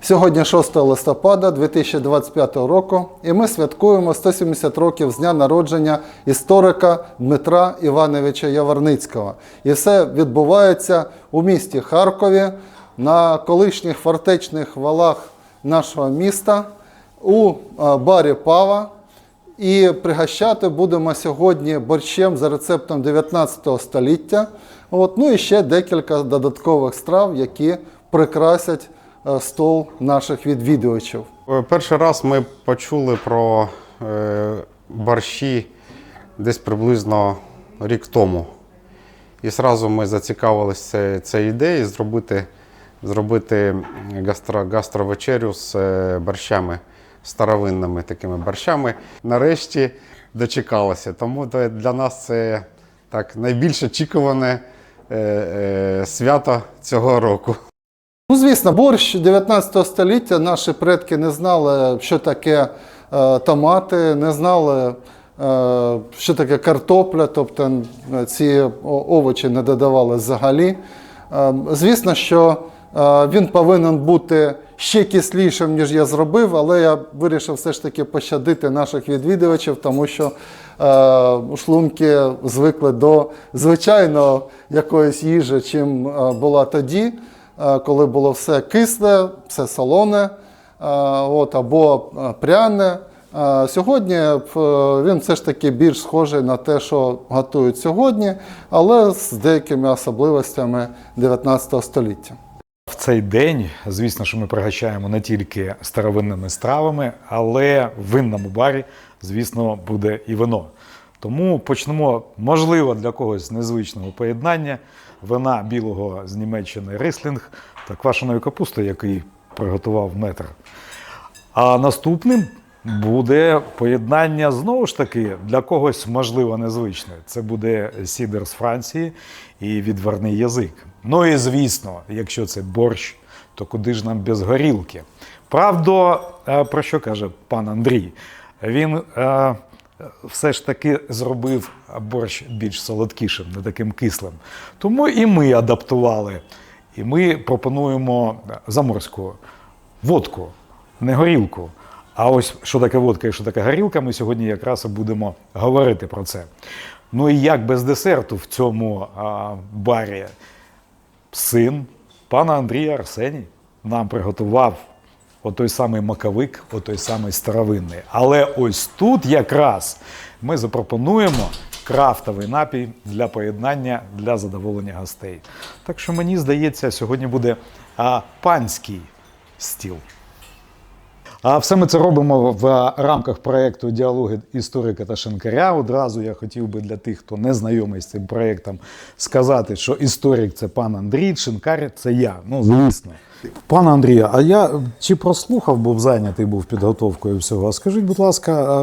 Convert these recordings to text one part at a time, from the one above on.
Сьогодні 6 листопада 2025 року, і ми святкуємо 170 років з дня народження історика Дмитра Івановича Яворницького. І все відбувається у місті Харкові на колишніх фортечних валах нашого міста у е, барі Пава. І пригощати будемо сьогодні борщем за рецептом 19 століття. От, ну і ще декілька додаткових страв, які прикрасять стол наших відвідувачів. Е, Перший раз ми почули про е, борщі десь приблизно рік тому. І одразу ми зацікавилися цією ідеєю зробити, зробити гастро, гастровечерю з е, борщами, старовинними такими борщами. Нарешті дочекалися. Тому для нас це так, найбільш очікуване е, е, свято цього року. Ну, звісно, борщ 19 століття наші предки не знали, що таке е, томати, не знали, е, що таке картопля, тобто ці овочі не додавали взагалі. Е, звісно, що е, він повинен бути ще кислішим, ніж я зробив, але я вирішив все ж таки пощадити наших відвідувачів, тому що е, шлунки звикли до звичайно якоїсь їжі, чим е, була тоді коли було все кисле, все солоне, е, от, або е, пряне. Е, Сьогодні е, він все ж таки більш схожий на те, що готують сьогодні, але з деякими особливостями 19 століття. В цей день, звісно, що ми пригощаємо не тільки старовинними стравами, але в винному барі, звісно, буде і вино. Тому почнемо, можливо, для когось незвичного поєднання вина білого з Німеччини рислінг та квашеної капусти, який приготував метр. А наступним буде поєднання знову ж таки для когось можливо незвичне. Це буде сідер з Франції і відварний язик. Ну і звісно, якщо це борщ, то куди ж нам без горілки? Правда, е, про що каже пан Андрій? Він е, все ж таки зробив борщ більш солодкішим, не таким кислим. Тому і ми адаптували. І ми пропонуємо заморську водку, не горілку. А ось що таке водка і що таке горілка, ми сьогодні якраз і будемо говорити про це. Ну і як без десерту в цьому а, барі син пана Андрія Арсеній нам приготував отой самий маковик, отой самий старовинний. Але ось тут якраз ми запропонуємо крафтовий напій для поєднання для задоволення гостей. Так що мені здається, сьогодні буде а, панський стіл. А все ми це робимо в рамках проєкту Діалоги історика та шинкаря. Одразу я хотів би для тих, хто не знайомий з цим проєктом, сказати, що історик це пан Андрій, шинкар це я. Ну, звісно. Пане Андрію, а я чи прослухав, був зайнятий був підготовкою всього. А Скажіть, будь ласка,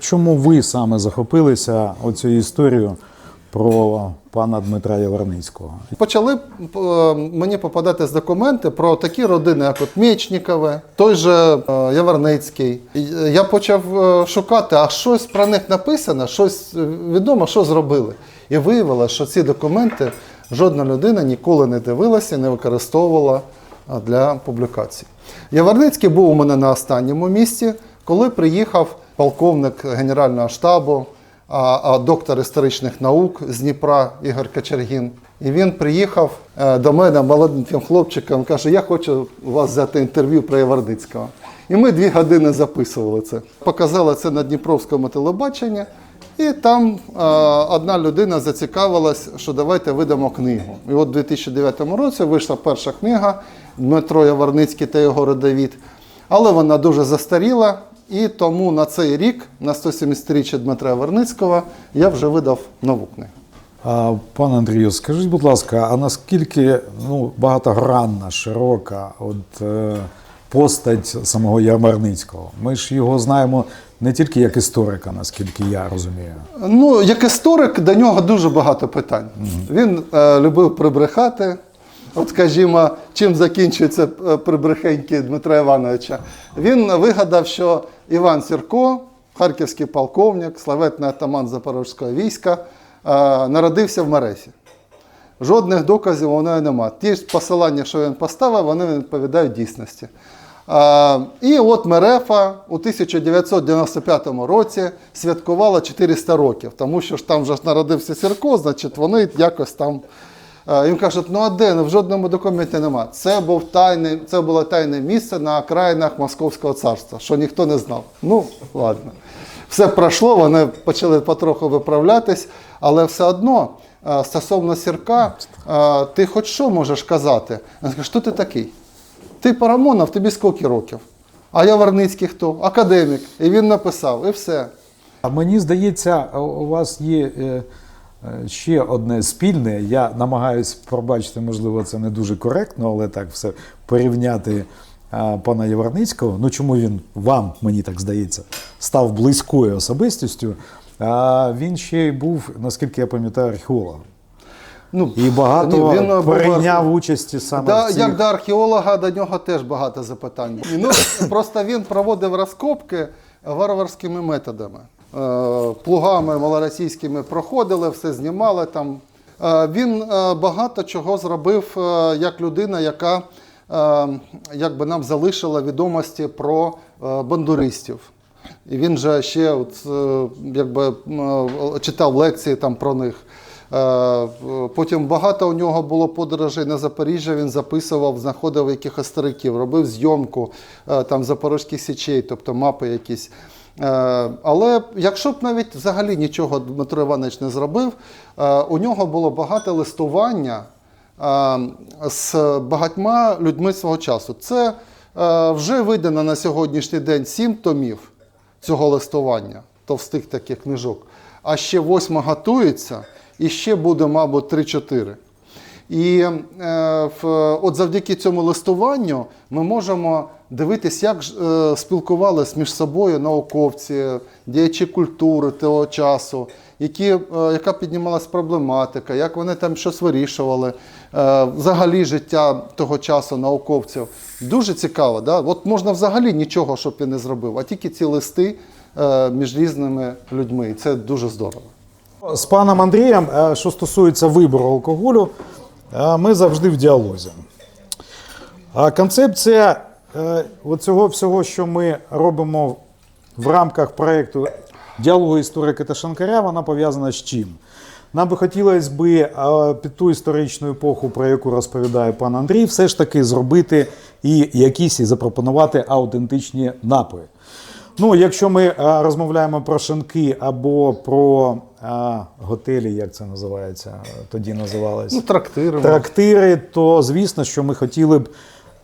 чому ви саме захопилися оцією історією про пана Дмитра Яворницького? Почали е, мені попадати з документи про такі родини, як от Мєчнікове, той же е, Яворницький. Я почав е, шукати, а щось про них написано, щось е, відомо, що зробили. І виявилося, що ці документи жодна людина ніколи не дивилася, не використовувала для публікацій. Яворницький був у мене на останньому місці, коли приїхав полковник Генерального штабу доктор історичних наук з Дніпра Ігор Качергін. І він приїхав е, до мене молодим хлопчиком, каже: Я хочу у вас взяти інтерв'ю про Яворницького. І ми дві години записували це. Показали це на Дніпровському телебаченні, і там е, одна людина зацікавилась, що давайте видамо книгу. І от у 2009 році вийшла перша книга Дмитро Яворницький та його родовід. Але вона дуже застаріла, і тому на цей рік, на 170-річчя Дмитра Верницького, я вже видав нову книгу. А, пане Андрію, скажіть, будь ласка, а наскільки ну, багатогранна, широка от, е, постать самого Ярмарницького? Ми ж його знаємо не тільки як історика, наскільки я розумію. Ну, як історик, до нього дуже багато питань. Він е, любив прибрехати. От, скажімо, чим закінчується е, прибрехеньки Дмитра Івановича. Він вигадав, що Іван Сірко, харківський полковник, славетний атаман Запорозького війська, е, народився в Мересі. Жодних доказів у неї немає. Ті ж посилання, що він поставив, вони відповідають дійсності. А, і от Мерефа у 1995 році святкувала 400 років, тому що ж там вже народився Сірко, значить вони якось там. Е, Їм кажуть, ну а де? Ну, в жодному документі нема. Це, був тайний, це було тайне місце на окраїнах Московського царства, що ніхто не знав. Ну, ладно. Все пройшло, вони почали потроху виправлятись, але все одно е, стосовно Сірка, е, ти хоч що можеш казати? Він каже, що ти такий? Ти Парамонов, тобі скільки років? А я Варницький хто? Академік. І він написав, і все. А мені здається, у- вас є е, е, ще одне спільне. Я намагаюсь пробачити, можливо, це не дуже коректно, але так все порівняти пана Яворницького. Ну чому він вам, мені так здається, став близькою особистістю? А він ще й був, наскільки я пам'ятаю, археологом. Ну, І багато ні, він, е, був прийняв участі саме Да, в цих... Як до археолога, до нього теж багато запитань. Ну, просто він проводив розкопки варварськими методами. Е, Плугами малоросійськими проходили, все знімали там. Е, Він е, багато чого зробив як людина, яка якби нам залишила відомості про бандуристів. І він же ще от, якби, читав лекції там про них. Потім багато у нього було подорожей на Запоріжжя. Він записував, знаходив якихось стариків, робив зйомку там запорізьких січей, тобто мапи якісь. Е, Але якщо б навіть взагалі нічого Дмитро Іванович не зробив, е, у нього було багато листування е, з багатьма людьми свого часу. Це вже видано на сьогоднішній день сім томів цього листування, товстих таких книжок. А ще восьма готується, і ще буде, мабуть, 3-4. І от завдяки цьому листуванню ми можемо дивитись, як е, спілкувались між собою науковці, діячі культури того часу, які, е, яка піднімалась проблематика, як вони там щось вирішували, е, взагалі життя того часу науковців. Дуже цікаво. Да? От можна взагалі нічого, щоб він не зробив, а тільки ці листи е, між різними людьми. І це дуже здорово. З паном Андрієм, е, що стосується вибору алкоголю, е, ми завжди в діалозі. Концепція е, цього всього, що ми робимо в рамках проєкту діалогу історика та Шанкаря, вона пов'язана з чим? Нам би хотілося би е, під ту історичну епоху, про яку розповідає пан Андрій, все ж таки зробити і якісь і запропонувати аутентичні напої. Ну, якщо ми розмовляємо про шинки або про а, готелі, як це називається, тоді називалось Ну, трактири. трактири, то звісно, що ми хотіли б,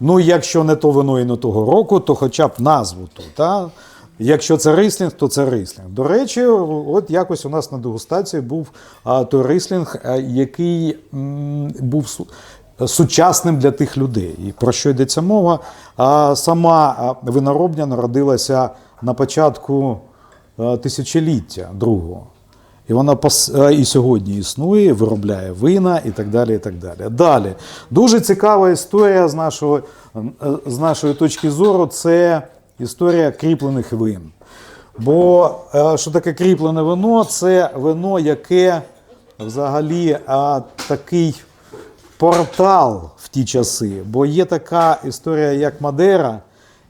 ну, якщо не то вино і не того року, то хоча б назву то. Та? Якщо це рислінг, то це рислінг. До речі, от якось у нас на дегустації був а, той рислінг, а, який м, був су- сучасним для тих людей. І про що йдеться мова? А, сама виноробня народилася на початку а, тисячоліття другого. І вона пос- е, і сьогодні існує, виробляє вина і так далі. і так Далі. Далі. Дуже цікава історія з нашого, е, з нашої точки зору це історія кріплених вин. Бо е, що таке кріплене вино? Це вино, яке взагалі такий портал в ті часи. Бо є така історія, як Мадера,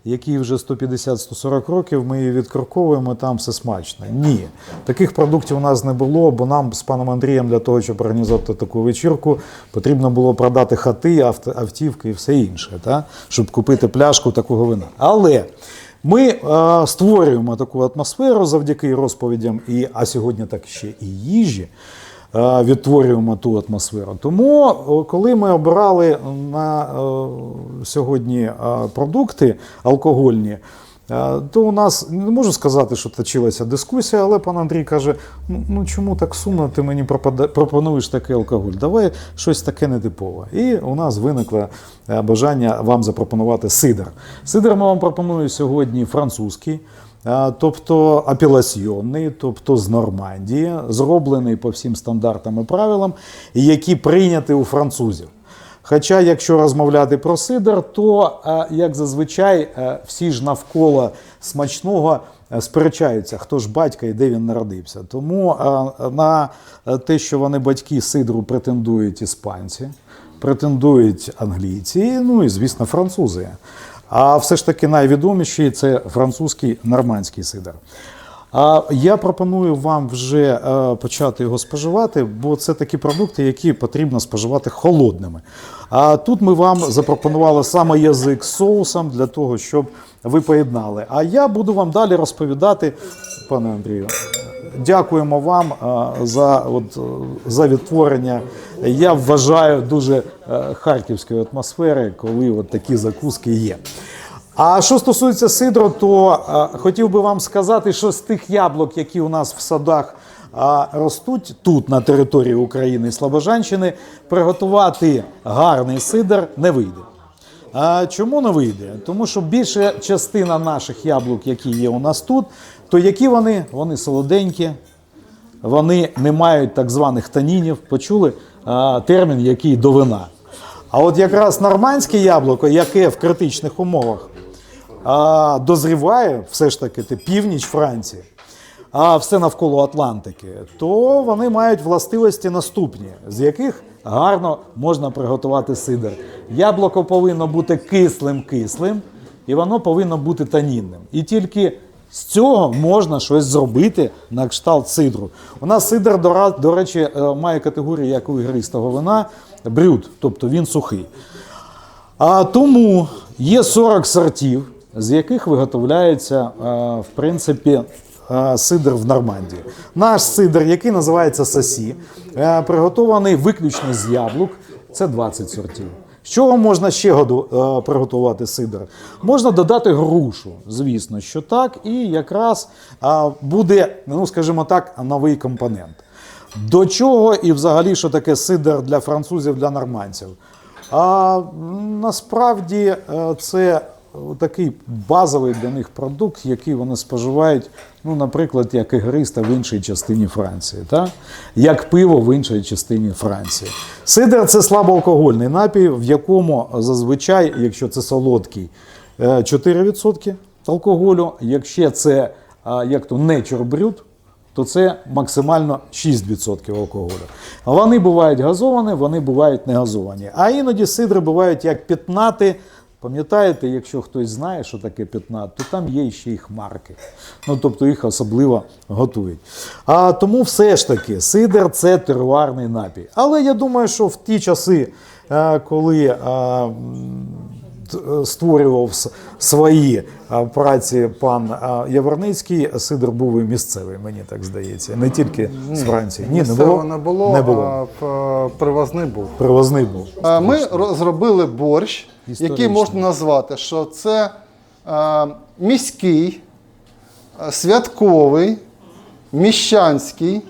якій вже 150-140 років, ми її відкорковуємо, там все смачно. Ні, таких продуктів у нас не було, бо нам з паном Андрієм для того, щоб організувати таку вечірку, потрібно було продати хати, автівки і все інше, та? щоб купити пляшку такого вина. Але ми е, створюємо таку атмосферу завдяки розповідям, і, а сьогодні так ще і їжі. Е, Відтворюємо ту атмосферу. Тому, коли ми обирали на е, сьогодні е, продукти алкогольні, е, то у нас не можу сказати, що точилася дискусія, але пан Андрій каже: ну, ну чому так сумно ти мені пропонуєш такий алкоголь? Давай щось таке нетипове. І у нас виникло е, бажання вам запропонувати сидр. Сидр ми вам пропоную сьогодні французький. А, Тобто апеляційний, тобто з Нормандії, зроблений по всім стандартам і правилам, які прийняті у французів. Хоча, якщо розмовляти про сидр, то як зазвичай всі ж навколо смачного сперечаються, хто ж батька і де він народився. Тому на те, що вони батьки сидру претендують іспанці, претендують англійці, ну і звісно, французи. А все ж таки найвідоміший це французький нормандський сидр. А я пропоную вам вже е, почати його споживати, бо це такі продукти, які потрібно споживати холодними. А тут ми вам запропонували саме язик з соусом для того, щоб ви поєднали. А я буду вам далі розповідати, пане Андрію. Дякуємо вам е, за, от, е, за відтворення. Я вважаю дуже е, харківської атмосфери, коли от такі закуски є. А що стосується сидру, то хотів би вам сказати, що з тих яблук, які у нас в садах ростуть тут, на території України Слобожанщини, приготувати гарний сидр не вийде. Чому не вийде? Тому що більша частина наших яблук, які є у нас тут, то які вони? Вони солоденькі, вони не мають так званих танінів. Почули а, термін, який до вина. А от якраз нормандське яблуко, яке в критичних умовах а, дозріває, все ж таки, це північ Франції, а все навколо Атлантики, то вони мають властивості наступні, з яких гарно можна приготувати сидр. Яблуко повинно бути кислим-кислим, і воно повинно бути танінним. І тільки з цього можна щось зробити на кшталт сидру. У нас сидр, до речі, е, має категорію як у ігристого вина брюд, тобто він сухий. А тому є 40 сортів, з яких виготовляється, е, в принципі, е, сидр в Нормандії. Наш сидр, який називається сасі, приготований виключно з яблук, це 20 сортів. З чого можна ще е, приготувати сидр? Можна додати грушу, звісно, що так, і якраз буде, ну скажімо так, новий компонент. До чого і взагалі, що таке сидр для французів, для нормандців? А насправді е, це такий базовий для них продукт, який вони споживають, ну, наприклад, як ігриста в іншій частині Франції, так? як пиво в іншій частині Франції. Сидр це слабоалкогольний напій, в якому зазвичай, якщо це солодкий, е, 4% алкоголю, якщо це як то nature brewed, то це максимально 6% алкоголю. Вони бувають газовані, вони бувають не газовані. А іноді сидри бувають як пітнати. Пам'ятаєте, якщо хтось знає, що таке пітнат, то там є ще й хмарки. Ну, тобто їх особливо готують. А тому все ж таки сидр це теруарний напій. Але я думаю, що в ті часи, е, коли е, створював свої е, праці пан е, Яворницький, сидр був і місцевий, мені так здається. Не тільки з Франції. Ні, не було. не було, Не було. а привозний був. Привозний був. Е, Ми ро- зробили борщ, який можна назвати, що це е, міський, е, святковий, міщанський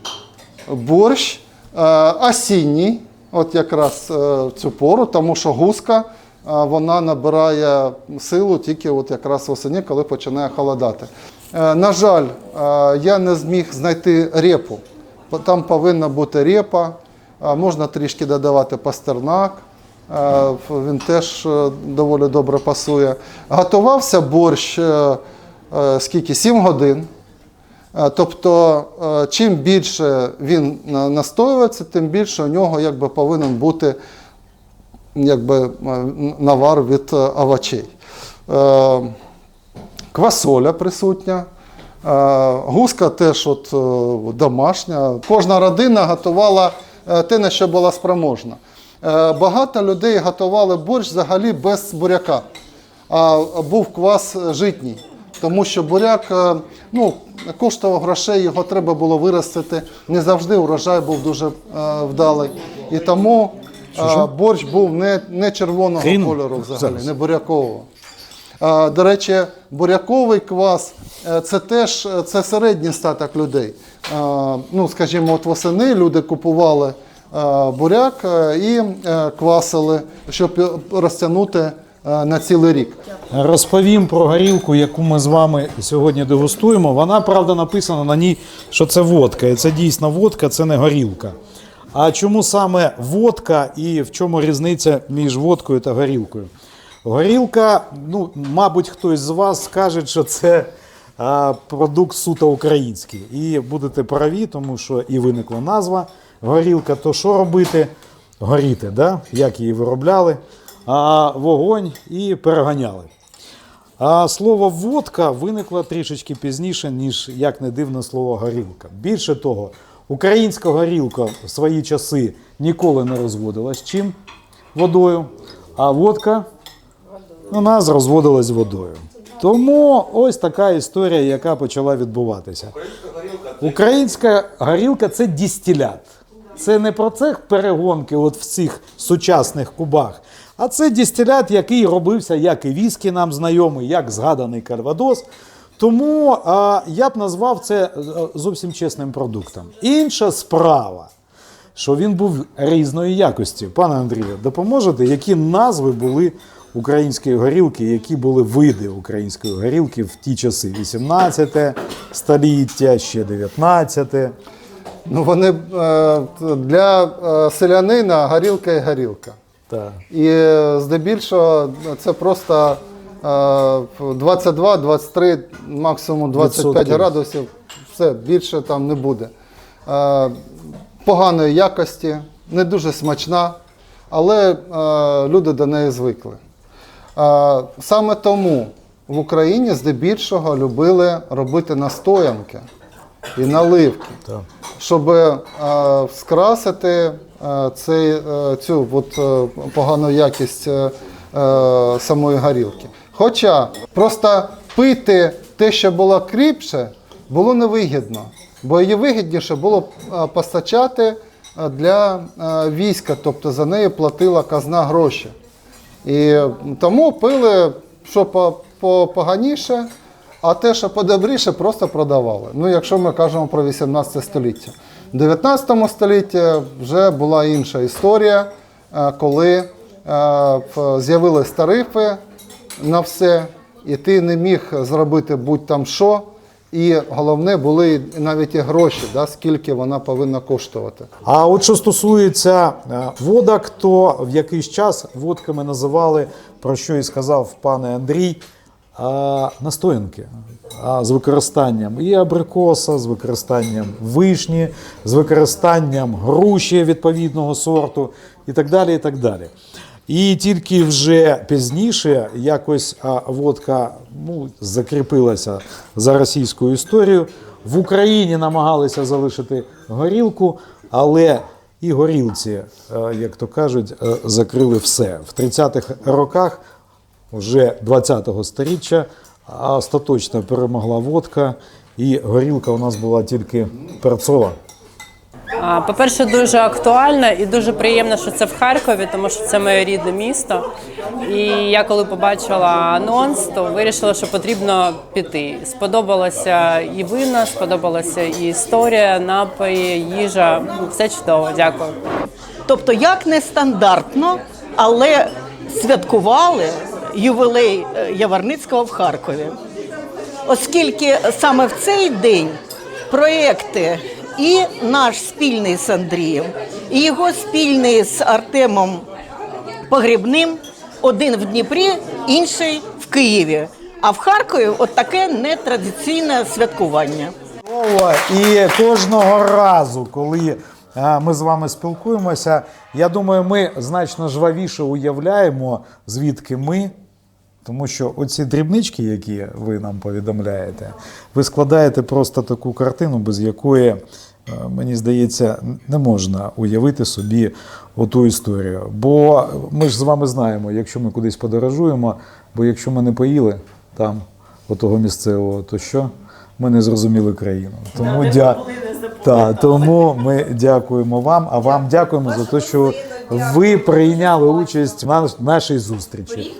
борщ, е, осінній, от якраз е, в цю пору, тому що гуска е, вона набирає силу тільки от якраз восені, коли починає холодати. Е, На жаль, е, я не зміг знайти репу. Там повинна бути репа, можна трішки додавати пастернак. Е, Він теж доволі добре пасує. Готувався борщ скільки? 7 годин. Тобто, чим більше він настоюється, тим більше у нього якби, повинен бути якби, е, навар від е, овочей. Е, Квасоля присутня. Гуска теж от, домашня. Кожна родина готувала те, на що була спроможна. Багато людей готували борщ взагалі без буряка, а був квас житній. Тому що буряк ну, коштував грошей, його треба було виростити. Не завжди урожай був дуже вдалий. І тому е, борщ був не, не червоного Хрін? кольору взагалі, не бурякового. А, До речі, буряковий квас е, це теж е, це середній статок людей. А, Ну, скажімо, от восени люди купували буряк е, і квасили, щоб розтягнути на цілий рік. Розповім про горілку, яку ми з вами сьогодні дегустуємо. Вона, правда, написана на ній, що це водка. І це дійсно водка, це не горілка. А чому саме водка і в чому різниця між водкою та горілкою? Горілка, ну, мабуть, хтось з вас скаже, що це а, продукт суто український. І будете праві, тому що і виникла назва горілка. То що робити? Горіти, да? як її виробляли, а вогонь і переганяли. А слово водка виникло трішечки пізніше, ніж як не дивно слово горілка. Більше того, українська горілка в свої часи ніколи не розводилась чим водою, а водка у нас розводилась водою. Тому ось така історія, яка почала відбуватися. Українська горілка це дістилят. Це не процес перегонки от в цих сучасних кубах, а це дістилят, який робився як і віскі нам знайомий, як згаданий кальвадос. Тому а, я б назвав це е, зовсім чесним продуктом. Інша справа, що він був різної якості. Пане Андрію, допоможете, які назви були української горілки, які були види української горілки в ті часи? 18 століття, ще 19. Ну, вони е, для е, селянина горілка і горілка. Так. І здебільшого це просто 22, 23, максимум 25 Відсотків. градусів. Все, більше там не буде. Е, Поганої якості, не дуже смачна, але е, люди до неї звикли. Е, Саме тому в Україні здебільшого любили робити настоянки і наливки Так. щоб е, скрасити е, цей, е, цю от, е, погану якість е, е, самої горілки. Хоча просто пити те, що було кріпше, було невигідно, бо її вигідніше було е, постачати е, для е, війська, тобто за неї платила казна гроші. І тому пили, що по- по- поганіше, а те, що подобріше, просто продавали. Ну, якщо ми кажемо про 18 століття. В 19 столітті вже була інша історія, коли з'явились тарифи на все, і ти не міг зробити будь-там що. І головне були навіть і гроші, да, скільки вона повинна коштувати. А от що стосується е, водок, то в якийсь час водками називали, про що і сказав пане Андрій, настоянки з використанням і абрикоса, з використанням вишні, з використанням груші відповідного сорту і так далі. І так далі. І тільки вже пізніше якось водка ну, закріпилася за російською історією. В Україні намагалися залишити горілку, але і горілці, е, як то кажуть, е, закрили все. В 30-х роках вже 20-го сторіччя остаточно перемогла водка, і горілка у нас була тільки перцова. По-перше, дуже актуально і дуже приємно, що це в Харкові, тому що це моє рідне місто. І я коли побачила анонс, то вирішила, що потрібно піти. Сподобалося і вина, сподобалася і історія, напої, їжа. Все чудово, дякую. Тобто, як нестандартно, але святкували ювілей е, Яворницького в Харкові. Оскільки саме в цей день проекти і наш спільний з Андрієм, і його спільний з Артемом Погрібним, один в Дніпрі, інший в Києві. А в Харкові от таке нетрадиційне святкування. І кожного разу, коли ми з вами спілкуємося, я думаю, ми значно жвавіше уявляємо, звідки ми. Тому що оці дрібнички, які ви нам повідомляєте, ви складаєте просто таку картину, без якої, е, мені здається, не можна уявити собі оту історію. Бо ми ж з вами знаємо, якщо ми кудись подорожуємо, бо якщо ми не поїли там отого місцевого, то що? Ми не зрозуміли країну. Тому, дя... та, тому ми дякуємо вам, а вам дякуємо за те, що ви прийняли участь в наш- нашій зустрічі.